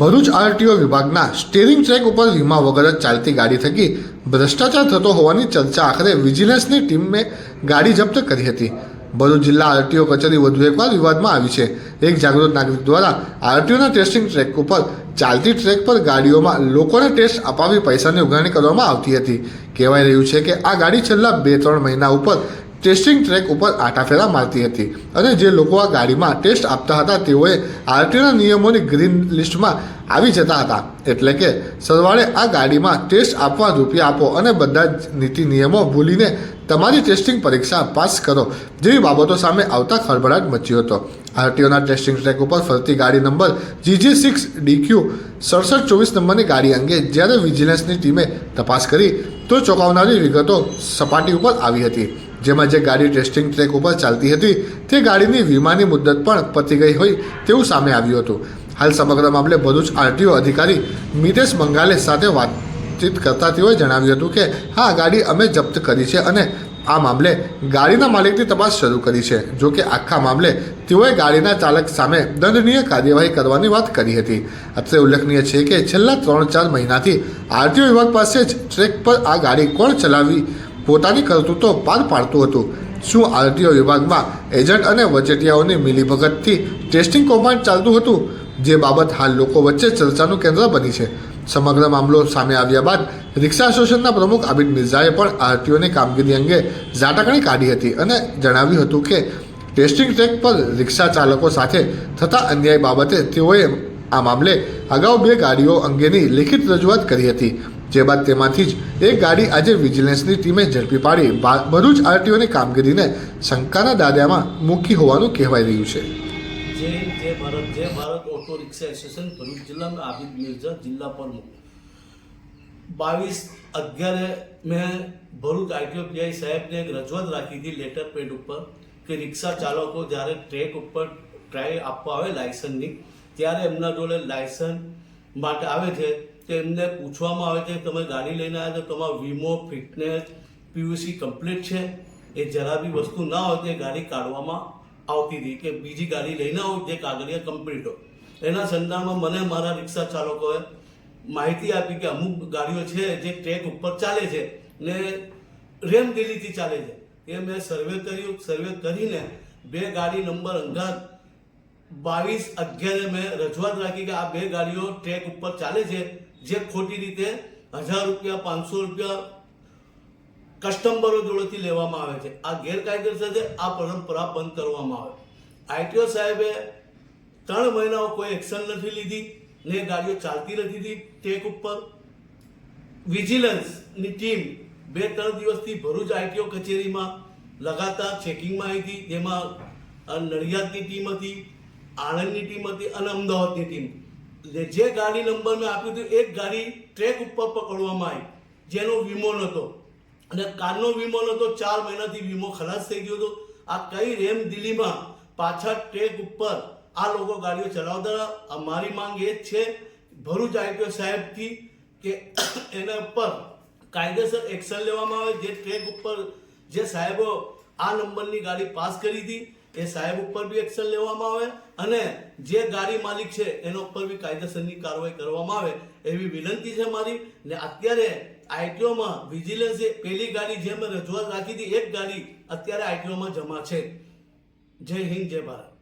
Bharuch RTO વિભાગના steering track ઉપર વીમા વગર જ ચાલતી ગાડી થકી ભ્રષ્ટાચાર થતો હોવાની ચર્ચા આખરે વિજિલન્સની ટીમે ગાડી જપ્ત કરી હતી. ભરૂચ જિલ્લા આરટીઓ કચેરી વધુ એકવાર વિવાદમાં આવી છે. એક જાગૃત નાગરિક દ્વારા આરટીઓના ટેસ્ટિંગ ટ્રેક ઉપર ચાલતી ટ્રેક પર ગાડીઓમાં લોકોને ટેસ્ટ અપાવી પૈસાની ઉઘરાણી કરવામાં આવતી હતી. કહેવાય રહ્યું છે કે આ ગાડી છેલ્લા બે ત્રણ મહિના ઉપર ટેસ્ટિંગ ટ્રેક ઉપર આટાફેરા મારતી હતી અને જે લોકો આ ગાડીમાં ટેસ્ટ આપતા હતા તેઓએ આરટીઓના નિયમોની ગ્રીન લિસ્ટમાં આવી જતા હતા. એટલે કે સરવાળે આ ગાડીમાં ટેસ્ટ આપવા રૂપિયા આપો અને બધા જ નીતિ નિયમો ભૂલીને તમારી ટેસ્ટિંગ પરીક્ષા પાસ કરો જેવી બાબતો સામે આવતા ખળભળાટ મચ્યો હતો. આરટીઓના ટેસ્ટિંગ ટ્રેક ઉપર ફરતી ગાડી નંબર જીજી સિક્સ ડીક્યુ સડસઠ ચોવીસ નંબરની ગાડી અંગે જ્યારે વિજિલન્સની ટીમે તપાસ કરી તો ચોંકાવનારી વિગતો સપાટી ઉપર આવી હતી. જેમાં જે ગાડી ટેસ્ટિંગ ટ્રેક ઉપર ચાલતી હતી, તે ગાડીની વીમાની મુદત પણ પતી ગઈ હોય તેવું સામે આવ્યું હતું. હાલ સમગ્ર મામલે ભરૂચ આરટીઓ અધિકારી મિતેશ મંગાલે સાથે વાતચીત કરતા તેઓએ જણાવ્યું હતું કે, હા ગાડી અમે જપ્ત કરી છે અને આ મામલે ગાડીના માલિકની તપાસ શરૂ કરી છે. જો કે આખા મામલે તેઓએ ગાડીના ચાલક સામે દંડનીય કાર્યવાહી કરવાની વાત કરી હતી. અત્રે ઉલ્લેખનીય છે કે છેલ્લા ત્રણ ચાર મહિનાથી આરટીઓ વિભાગ પાસે જ ટ્રેક પર આ ગાડી કોણ ચલાવી પોતાની કરતૂતો પાર પાડતું હતું. શું આરટીઓ વિભાગમાં એજન્ટ અને વચેટિયાઓની મિલીભગતથી ટેસ્ટિંગ કૌભાંડ ચાલતું હતું? જે બાબત હાલ લોકો વચ્ચે ચર્ચાનું કેન્દ્ર બની છે. સમગ્ર મામલો સામે આવ્યા બાદ રિક્ષા એસોસિએશનના પ્રમુખ આબિદ મિર્ઝાએ પણ આરટીઓની કામગીરી અંગે ઝાટકણી કાઢી હતી અને જણાવ્યું હતું કે ટેસ્ટિંગ ટ્રેક પર રિક્ષા ચાલકો સાથે થતા અન્યાય બાબતે તેઓએ આ મામલે અગાઉ બે ગાડીઓ અંગેની લેખિત રજૂઆત કરી હતી. જે બાદ તેમાંથી જ એક ગાડી આજે વિજિલન્સની ટીમે ઝડપી પાડી. ભરૂચ આરટીઓની કામગીરીને શંકાના દાદામાં મૂકી હોવાનું કહેવાઈ રહ્યું છે. જે જે ભારત જે Bharat auto rickshaw association Bharuch જિલ્લામાં આબિદ મિર્ઝા જિલ્લા પ્રમુખ બાવીસ અગિયારે મેં ભરૂચ આઈટીઓ પીઆઈ સાહેબને એક રજૂઆત રાખી હતી લેટર પેડ ઉપર કે રિક્ષા ચાલકો જ્યારે ટ્રેક ઉપર ટ્રાય આપવા આવે લાયસન્સની ત્યારે એમના જોડે લાયસન્સ માટે આવે છે. તો એમને પૂછવામાં આવે છે તમે ગાડી લઈને આવ્યા તો તમારો વીમો ફિટનેસ પીયુસી કમ્પ્લીટ છે. એ જરા બી વસ્તુ ના હોય તો ગાડી કાઢવામાં આવતી હતી કે બીજી ગાડી લઈને આવો જે કાગળિયા કમ્પ્લીટ હોય. એના સંદર્ભમાં મને મારા રિક્ષા ચાલકોએ માહિતી આપી કે અમુક ગાડીઓ છે જે ટ્રેક ઉપર ચાલે છે ને રેમદિલીથી ચાલે છે. એ મેં સર્વે કર્યું. સર્વે કરીને બે ગાડી નંબર અંગાત બાવીસ અગિયારે મેં રજૂઆત રાખી કે આ બે ગાડીઓ ટ્રેક ઉપર ચાલે છે, જે ખોટી રીતે હજાર રૂપિયા, પાંચસો રૂપિયા કસ્ટમરો જોડેથી લેવામાં આવે છે. આ ગેરકાયદેસર છે, આ પરંપરા બંધ કરવામાં આવે. આઈટીઓ સાહેબે ત્રણ મહિનાઓ કોઈ એક્શન નથી લીધી, ને ગાડીઓ ચાલતી નથી હતી ટેક ઉપર. વિજિલન્સની ટીમ બે ત્રણ દિવસથી ભરૂચ આઈટીઓ કચેરીમાં લગાતાર ચેકિંગમાં આવી હતી જેમાં નડિયાદની ટીમ હતી આણંદની ટીમ હતી અને અમદાવાદની ટીમ એટલે જે ગાડી નંબર મેં આપ્યું હતું, એક ગાડી ટ્રેક ઉપર પકડવામાં આવી, જેનો વીમો નહોતો. અને કારનો વીમો નહોતો, ચાર મહિનાથી વીમો ખલાસ થઈ ગયો હતો. આ કઈ રેમ દિલ્હીમાં પાછા ટ્રેક ઉપર આ લોકો ગાડીઓ ચલાવતા હતા. મારી માંગ એ જ છે, ભરૂચ આઈપીઓ સાહેબથી, કે એના ઉપર કાયદેસર એક્શન લેવામાં આવે. જે ટ્રેક ઉપર જે સાહેબો આ નંબરની ગાડી પાસ કરી હતી એ સાહેબ ઉપર બી એક્શન લેવામાં આવે અને જે ગાડી માલિક છે, એના ઉપર બી કાયદેસરની કાર્યવાહી કરવામાં આવે એવી વિનંતી છે મારી. ને અત્યારે આઈટીઓમાં વિજિલન્સે પેલી ગાડી જે મેં રજૂઆત રાખી હતી, એક ગાડી અત્યારે આઈટીઓમાં જમા છે. જય હિન્દ, જય ભારત.